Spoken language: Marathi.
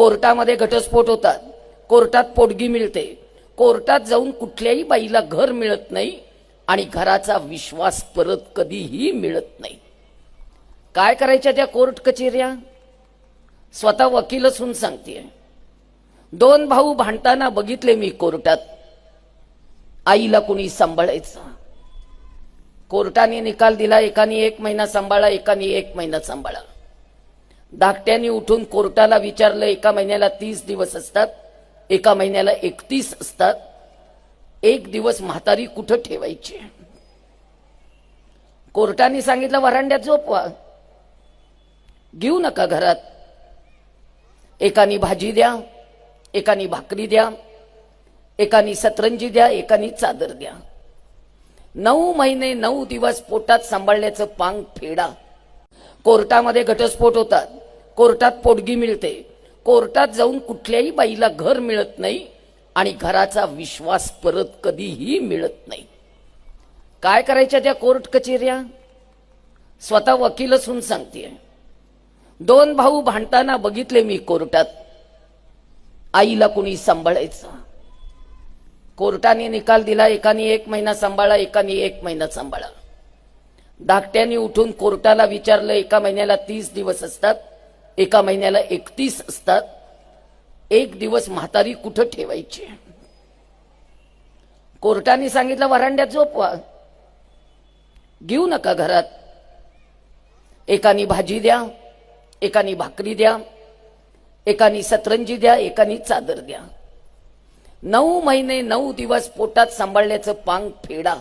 कोर्टामध्ये घटस्फोट होतात. कोर्टात पोटगी मिळते. कोर्टात जाऊन कुठल्याही बाईला घर मिळत नाही आणि घराचा विश्वास परत कधीही मिळत नाही. काय करायच्या त्या कोर्ट कचेऱ्या? स्वतः वकील असून सांगते दोन भाऊ भांडताना बघितले मी कोर्टात. आईला कुणी सांभाळायचं? कोर्टाने निकाल दिला एकाने एक महिना सांभाळा एकाने एक महिना सांभाळा. धाकट्याने उठून कोर्टाला विचारलं एका महिन्याला तीस दिवस असतात एका महिन्याला एकतीस असतात एक दिवस म्हातारी कुठं ठेवायची? कोर्टाने सांगितलं वरांड्यात झोपवा. घेऊ नका घरात. एकानी भाजी द्या एकानी भाकरी द्या एकानी सतरंजी द्या एकानी चादर द्या. नऊ महिने नऊ दिवस पोटात सांभाळण्याचं पांग फेडा. कोर्टामध्ये घटस्फोट होतात. कोर्टात पोटगी मिळते. कोर्टात जाऊन कुठल्याही बाईला घर मिळत नाही आणि घराचा विश्वास परत कधीही मिळत नाही. काय करायच्या त्या कोर्ट कचेऱ्या? स्वतः वकील असून सांगते दोन भाऊ भांडताना बघितले मी कोर्टात. आईला कुणी सांभाळायचं? कोर्टाने निकाल दिला एकाने एक महिना सांभाळा एकाने एक महिना सांभाळा. धाकट्याने उठून कोर्टाला विचारलं एका महिन्याला तीस दिवस असतात. एका महिन्याला एकतीस असतात. एक दिवस म्हातारी कुठं ठेवायची? कोर्टाने सांगितलं वरांड्यात झोपवा. घेऊ नका घरात. एकानी भाजी द्या एकानी भाकरी द्या एकानी सतरंजी द्या एकानी चादर द्या. नऊ महिने नऊ दिवस पोटात सांभाळण्याचं पांग फेडा.